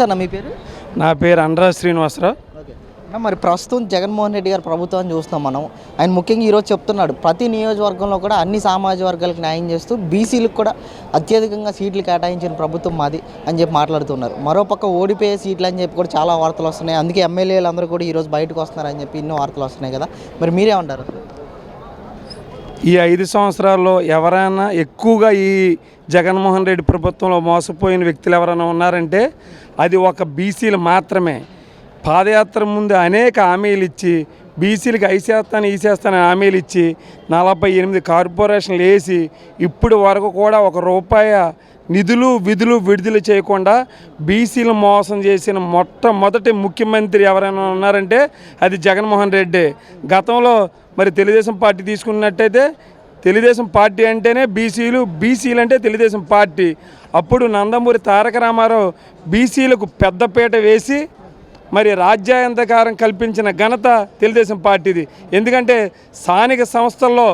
నమస్తే అన్న మీ పేరు? నా పేరు అనరా శ్రీనివాసరావు. మరి ప్రస్తుతం జగన్మోహన్ రెడ్డి గారి ప్రభుత్వాన్ని చూస్తున్నాం మనం. ఆయన ముఖ్యంగా ఈరోజు చెప్తున్నాడు ప్రతి నియోజకవర్గంలో కూడా అన్ని సామాజిక వర్గాలకు న్యాయం చేస్తూ బీసీలకు కూడా అత్యధికంగా సీట్లు కేటాయించిన ప్రభుత్వం మాది అని చెప్పి మాట్లాడుతున్నారు. మరోపక్క ఓడిపోయే సీట్లు అని చెప్పి కూడా చాలా వార్తలు వస్తున్నాయి. అందుకే ఎమ్మెల్యేలు అందరూ కూడా ఈరోజు బయటకు వస్తున్నారని చెప్పి ఎన్నో వార్తలు వస్తున్నాయి కదా. మరి మీరేమంటారు? ఈ ఐదు సంవత్సరాల్లో ఎవరైనా ఎక్కువగా ఈ జగన్మోహన్ రెడ్డి ప్రభుత్వంలో మోసపోయిన వ్యక్తులు ఎవరైనా ఉన్నారంటే అది ఒక బీసీలు మాత్రమే. పాదయాత్ర ముందు అనేక హామీలు ఇచ్చి బీసీలకు ఐసేస్తాను ఈసేస్తాను హామీలు ఇచ్చి నలభై ఎనిమిది కార్పొరేషన్లు వేసి ఇప్పుడు వరకు కూడా ఒక రూపాయి నిధులు విధులు విడుదల చేయకుండా బీసీలు మోసం చేసిన మొట్టమొదటి ముఖ్యమంత్రి ఎవరైనా ఉన్నారంటే అది జగన్మోహన్ రెడ్డి. గతంలో మరి తెలుగుదేశం పార్టీ తీసుకున్నట్టయితే తెలుగుదేశం పార్టీ అంటేనే బీసీలు బీసీలు అంటే తెలుగుదేశం పార్టీ. అప్పుడు నందమూరి తారక రామారావు బీసీలకు పెద్దపీట వేసి మరి రాజ్యాంగకారం కల్పించిన ఘనత తెలుగుదేశం పార్టీది. ఎందుకంటే స్థానిక సంస్థల్లో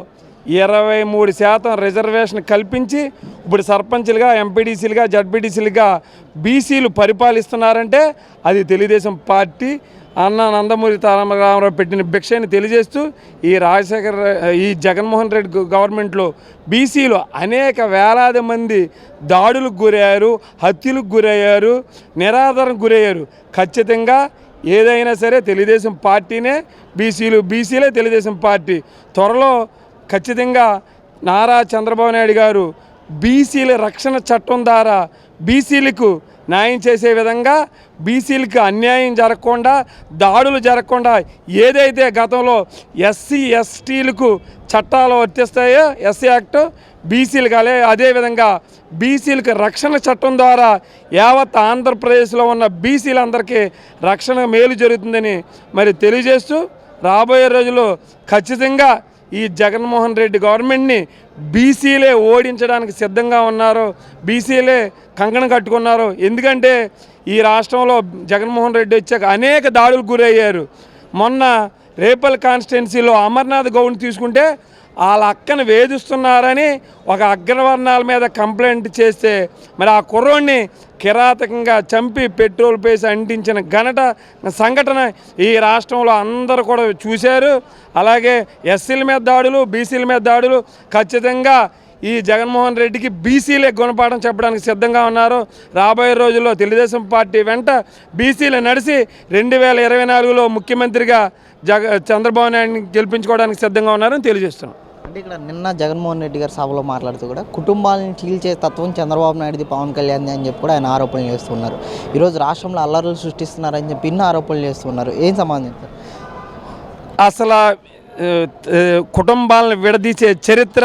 ఇరవై మూడు శాతం రిజర్వేషన్ కల్పించి ఇప్పుడు సర్పంచ్లుగా ఎంపీడీసీలుగా జడ్పీటీసీలుగా బీసీలు పరిపాలిస్తున్నారంటే అది తెలుగుదేశం పార్టీ అన్న నందమూరి తారకరామారావు పెట్టిన భిక్షని తెలియజేస్తూ ఈ రాజశేఖర ఈ జగన్మోహన్ రెడ్డి గవర్నమెంట్లో బీసీలు అనేక వేలాది మంది దాడులకు గురయ్యారు హత్యలకు గురయ్యారు నిరాదరణకు గురయ్యారు. ఖచ్చితంగా ఏదైనా సరే తెలుగుదేశం పార్టీనే బీసీలు బీసీలే తెలుగుదేశం పార్టీ. త్వరలో ఖచ్చితంగా నారా చంద్రబాబు నాయుడు గారు బీసీల రక్షణ చట్టం ద్వారా బీసీలకు న్యాయం చేసే విధంగా బీసీలకు అన్యాయం జరగకుండా దాడులు జరగకుండా ఏదైతే గతంలో ఎస్సీ ఎస్టీలకు చట్టాలు వర్తిస్తాయో ఎస్సీ యాక్ట్ బీసీలకు అదే అదేవిధంగా బీసీలకు రక్షణ చట్టం ద్వారా యావత్ ఆంధ్రప్రదేశ్లో ఉన్న బీసీలందరికీ రక్షణ మేలు జరుగుతుందని మరి తెలియజేస్తూ రాబోయే రోజుల్లో ఖచ్చితంగా ఈ జగన్మోహన్ రెడ్డి గవర్నమెంట్ని బీసీలే ఓడించడానికి సిద్ధంగా ఉన్నారు బీసీలే కంకణం కట్టుకున్నారు ఎందుకంటే ఈ రాష్ట్రంలో జగన్మోహన్ రెడ్డి వచ్చాక అనేక దాడులకు గురయ్యారు. మొన్న రేపల్ కాన్స్టిట్యున్సీలో అమర్నాథ్ గౌడ్ని తీసుకుంటే వాళ్ళ అక్కను వేధిస్తున్నారని ఒక అగ్రవర్ణాల మీద కంప్లైంట్ చేస్తే మరి ఆ కుర్రోడిని కిరాతకంగా చంపి పెట్రోల్ పేసి అంటించిన ఘనట సంఘటన ఈ రాష్ట్రంలో అందరూ కూడా చూశారు. అలాగే ఎస్సీల మీద దాడులు బీసీల మీద దాడులు ఖచ్చితంగా ఈ జగన్మోహన్ రెడ్డికి బీసీలే గుణపాఠం చెప్పడానికి సిద్ధంగా ఉన్నారు. రాబోయే రోజుల్లో తెలుగుదేశం పార్టీ వెంట బీసీలు నడిచి రెండు వేల ఇరవై నాలుగులో ముఖ్యమంత్రిగా జగ చంద్రబాబు నాయుడిని గెలిపించుకోవడానికి సిద్ధంగా ఉన్నారని తెలియజేస్తున్నాం. అంటే ఇక్కడ నిన్న జగన్మోహన్ రెడ్డి గారు సభలో మాట్లాడుతూ కూడా కుటుంబాలను చీల్చే తత్వం చంద్రబాబు నాయుడుది పవన్ కళ్యాణ్ది అని చెప్పి కూడా ఆయన ఆరోపణలు చేస్తున్నారు ఈరోజు రాష్ట్రంలో అల్లర్లు సృష్టిస్తున్నారని చెప్పి ఇన్ని ఆరోపణలు చేస్తున్నారు ఏం సంబంధం అసలు కుటుంబాలను విడదీసే చరిత్ర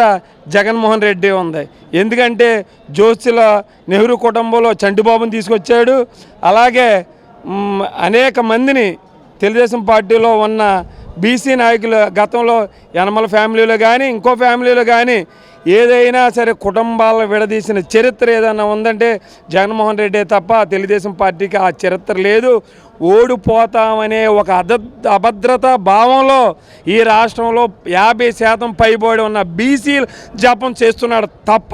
జగన్మోహన్ రెడ్డి ఉంది. ఎందుకంటే జోస్యుల నెహ్రూ కుటుంబంలో చంటిబాబుని తీసుకొచ్చాడు. అలాగే అనేక మందిని తెలుగుదేశం పార్టీలో ఉన్న బీసీ నాయకులు గతంలో యనమల ఫ్యామిలీలో కానీ ఇంకో ఫ్యామిలీలో కానీ ఏదైనా సరే కుటుంబాలను విడదీసిన చరిత్ర ఏదైనా ఉందంటే జగన్మోహన్ రెడ్డి తప్ప తెలుగుదేశం పార్టీకి ఆ చరిత్ర లేదు. ఓడిపోతామనే ఒక అద అభద్రత భావంలో ఈ రాష్ట్రంలో యాభై శాతం పైబడి ఉన్న బీసీలు జపం చేస్తున్నాడు తప్ప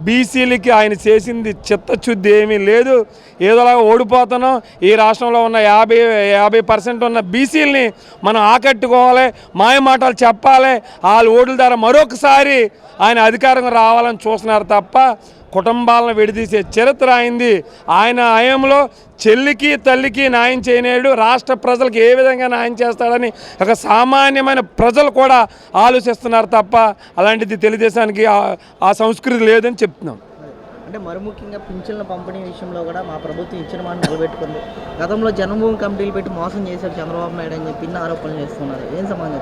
బీసీలకి ఆయన చేసింది చిత్తశుద్ధి ఏమీ లేదు. ఏదోలాగా ఓడిపోతున్నాం. ఈ రాష్ట్రంలో ఉన్న యాభై యాభై పర్సెంట్ ఉన్న బీసీలని మనం ఆకట్టుకోవాలి మాయ మాటలు చెప్పాలి. వాళ్ళ ఓట్ల ద్వారా మరొకసారి ఆయన అధికారం రావాలని చూస్తున్నారు తప్ప కుటుంబాలను విడదీసే చరిత్ర అయింది. ఆయన హయాంలో చెల్లికి తల్లికి న్యాయం చేయలేడు రాష్ట్ర ప్రజలకు ఏ విధంగా న్యాయం చేస్తాడని ఒక సామాన్యమైన ప్రజలు కూడా ఆలోచిస్తున్నారు తప్ప అలాంటిది తెలుగుదేశానికి ఆ- ఆ సంస్కృతి లేదని చెప్తున్నాం. అంటే మరి ముఖ్యంగా పింఛన్ల పంపిణీ విషయంలో కూడా మా ప్రభుత్వం ఇచ్చిన మాట నిలబెట్టుకుంది. గతంలో జన్మభూమి కమిటీలు పెట్టి మోసం చేశారు చంద్రబాబు నాయుడు అని చెప్పి ఆరోపణలు చేస్తున్నారు. ఏం సమాధానం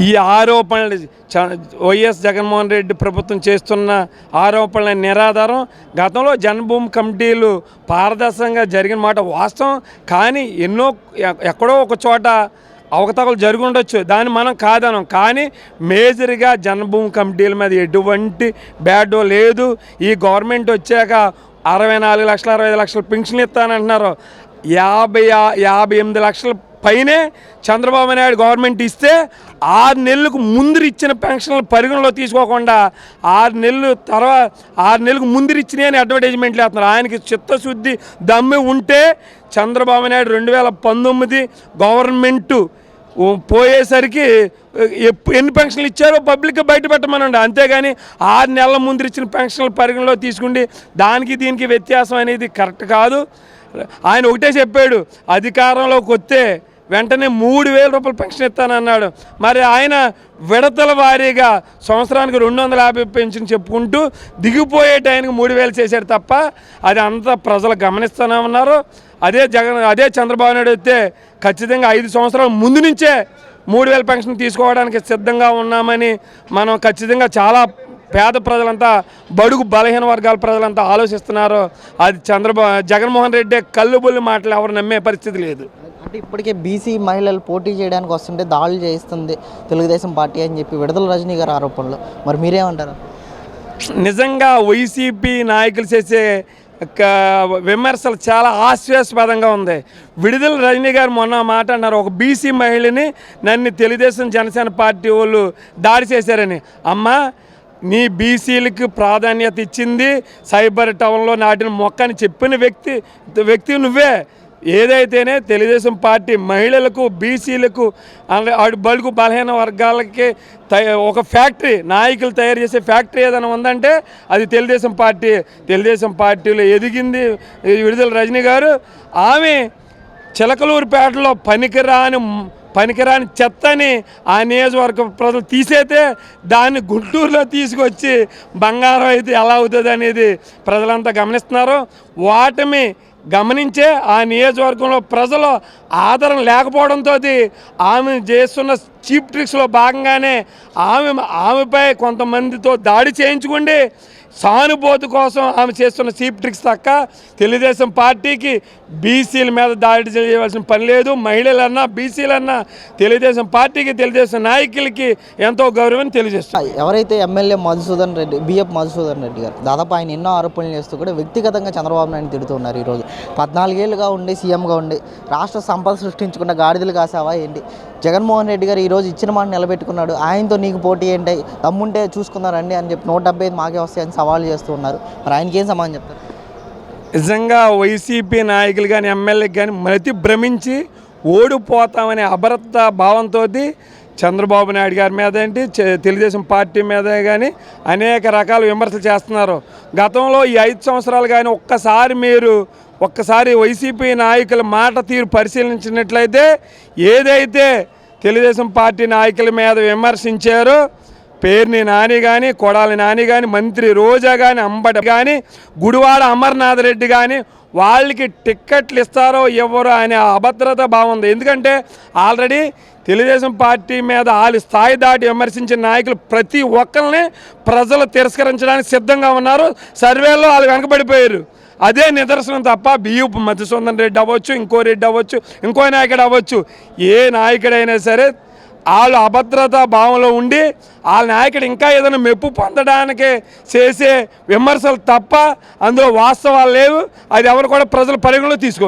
ఈ ఆరోపణలు చ- వైఎస్ జగన్మోహన్ రెడ్డి ప్రభుత్వం చేస్తున్న ఆరోపణల నిరాధారం గతంలో జన్మభూమి కమిటీలు పారదర్శకంగా జరిగిన మాట వాస్తవం. కానీ ఎన్నో ఎక్కడో ఒక చోట అవకతవకలు జరిగి ఉండొచ్చు దాన్ని మనం కాదనం. కానీ మేజర్గా జన్మభూమి కమిటీల మీద ఎటువంటి బ్యాడ్ లేదు. ఈ గవర్నమెంట్ వచ్చాక అరవై నాలుగు లక్షల అరవై ఐదు లక్షల పెన్షన్ ఇస్తానంటున్నారు. యాభై యాభై ఎనిమిది లక్షల పైనే చంద్రబాబు నాయుడు గవర్నమెంట్ ఇస్తే ఆరు నెలలకు ముందు ఇచ్చిన పెన్షన్లు పరిగణలో తీసుకోకుండా ఆరు నెలలు తర్వాత ఆరు నెలలకు ముందు ఇచ్చినాయి అని అడ్వర్టైజ్మెంట్లు వేస్తున్నారు. ఆయనకి చిత్తశుద్ధి దమ్మి ఉంటే చంద్రబాబు నాయుడు రెండు వేల పంతొమ్మిది గవర్నమెంటు పోయేసరికి ఎన్ని పెన్షన్లు ఇచ్చారో పబ్లిక్ బయట పెట్టమనండి. అంతేగాని ఆరు నెలల ముందు ఇచ్చిన పెన్షన్లు పరిగణలో తీసుకుండి దానికి దీనికి వ్యత్యాసం అనేది కరెక్ట్ కాదు. ఆయన ఒకటే చెప్పాడు అధికారంలోకి వస్తే వెంటనే మూడు వేల రూపాయలు పెన్షన్ ఇస్తానన్నాడు. మరి ఆయన విడతల వారీగా సంవత్సరానికి రెండు వందల యాభై పెన్షన్ చెప్పుకుంటూ దిగిపోయే టైంకి మూడు వేలు చేశాడు తప్ప అది అంతా ప్రజలు గమనిస్తూనే ఉన్నారు. అదే జగన్ అదే చంద్రబాబు నాయుడు వస్తే ఖచ్చితంగా ఐదు సంవత్సరాల ముందు నుంచే మూడు వేల పెన్షన్ తీసుకోవడానికి సిద్ధంగా ఉన్నామని మనం ఖచ్చితంగా చాలా పేద ప్రజలంతా బడుగు బలహీన వర్గాల ప్రజలంతా ఆలోచిస్తున్నారు. అది చంద్రబాబు జగన్మోహన్ రెడ్డి కళ్ళు బొల్లి మాటలు ఎవరు నమ్మే పరిస్థితి లేదు. అంటే ఇప్పటికే బీసీ మహిళలు పోటీ చేయడానికి వస్తుంటే దాడులు చేయిస్తుంది తెలుగుదేశం పార్టీ అని చెప్పి విడుదల రజనీ గారి ఆరోపణలు. మరి మీరేమంటారు? నిజంగా వైసీపీ నాయకులు చేసే విమర్శలు చాలా హాస్యాస్పదంగా ఉంది. విడుదల రజనీ గారు మొన్న మాట అన్నారు. ఒక బీసీ మహిళని నన్ను తెలుగుదేశం జనసేన పార్టీ వాళ్ళు దాడి చేశారని. అమ్మా నీ బీసీలకు ప్రాధాన్యత ఇచ్చింది సైబర్ టౌన్లో నాటిన మొక్క అని చెప్పిన వ్యక్తి వ్యక్తి నువ్వే. ఏదైతేనే తెలుగుదేశం పార్టీ మహిళలకు బీసీలకు అలాగే ఆడు బడుగు బలహీన వర్గాలకి తయ- ఒక ఫ్యాక్టరీ నాయకులు తయారు చేసే ఫ్యాక్టరీ ఏదైనా ఉందంటే అది తెలుగుదేశం పార్టీ. తెలుగుదేశం పార్టీలో ఎదిగింది విడుదల రజనీ గారు. ఆమె చిలకలూరుపేటలో పనికిరాని పనికిరాని చెత్తని ఆ నియోజకవర్గ ప్రజలు తీసేతే దాన్ని గుంటూరులో తీసుకొచ్చి బంగారం అయితే ఎలా అవుతుంది అనేది ప్రజలంతా గమనిస్తున్నారు. వాటిని గమనించే ఆ నియోజకవర్గంలో ప్రజలు ఆదరణ లేకపోవడంతో ఆమె చేస్తున్న చీప్ ట్రిక్స్లో భాగంగానే ఆమె ఆమెపై కొంతమందితో దాడి చేయించుకోండి. సానుభూతి కోసం ఆమె చేస్తున్న చీప్ ట్రిక్స్ తక్క తెలుగుదేశం పార్టీకి బీసీల మీద దాడి చేయవలసిన పని లేదు. మహిళలన్నా బీసీలన్నా తెలుగుదేశం పార్టీకి తెలుగుదేశం నాయకులకి ఎంతో గౌరవం తెలియజేస్తాయి ఎవరైతే ఎమ్మెల్యే మధుసూదన్ రెడ్డి బిఎఫ్ మధుసూదన్ రెడ్డి గారు దాదాపు ఆయన ఎన్నో ఆరోపణలు చేస్తూ కూడా వ్యక్తిగతంగా చంద్రబాబు నాయుడు తిడుతున్నారు ఈరోజు. పద్నాలుగేళ్ళుగా ఉండి సీఎంగా ఉండి రాష్ట్ర సంపద సృష్టించుకున్న గాడిదలు కాసావా ఏంటి? జగన్మోహన్ రెడ్డి గారు ఈరోజు ఇచ్చిన మాట నిలబెట్టుకున్నాడు. ఆయనతో నీకు పోటీ ఏంటి? దమ్ముంటే చూసుకున్నారండి అని చెప్పి నూట డెబ్బై ఐదు మాకే వస్తాయని సవాల్ చేస్తూ ఉన్నారు. మరి ఆయనకి ఏం సమాధానం చెప్తారు? నిజంగా వైసీపీ నాయకులు కానీ ఎమ్మెల్యే కానీ మతి భ్రమించి ఓడిపోతామనే అభరత భావంతో చంద్రబాబు నాయుడు గారి మీద ఏంటి? తెలుగుదేశం పార్టీ మీద కానీ అనేక రకాల విమర్శలు చేస్తున్నారు. గతంలో ఈ ఐదు సంవత్సరాలు కానీ ఒక్కసారి మీరు ఒక్కసారి వైసీపీ నాయకుల మాట తీరు పరిశీలించినట్లయితే ఏదైతే తెలుగుదేశం పార్టీ నాయకుల మీద విమర్శించారో పేర్ని నాని కానీ కొడాలి నాని కానీ మంత్రి రోజా కానీ అంబటి కానీ గుడివాడ అమర్నాథ్ రెడ్డి కానీ వాళ్ళకి టిక్కెట్లు ఇస్తారో ఎవరో అనే అభద్రత బాగుంది ఎందుకంటే ఆల్రెడీ తెలుగుదేశం పార్టీ మీద వాళ్ళ స్థాయి దాటి విమర్శించిన నాయకులు ప్రతి ఒక్కరిని ప్రజలు తిరస్కరించడానికి సిద్ధంగా ఉన్నారు. సర్వేలో వాళ్ళు వెనకబడిపోయారు. అదే నిదర్శనం తప్ప బియ్యు మధుసూదన్ రెడ్డి అవ్వచ్చు ఇంకో రెడ్డి అవ్వచ్చు ఇంకో నాయకుడు అవ్వచ్చు. ఏ నాయకుడైనా సరే వాళ్ళు అభద్రతా భావంలో ఉండి వాళ్ళ నాయకుడు ఇంకా ఏదైనా మెప్పు పొందడానికి చేసే విమర్శలు తప్ప అందులో వాస్తవాలు లేవు. అది ఎవరు కూడా ప్రజలు పరిగణలో తీసుకోరు.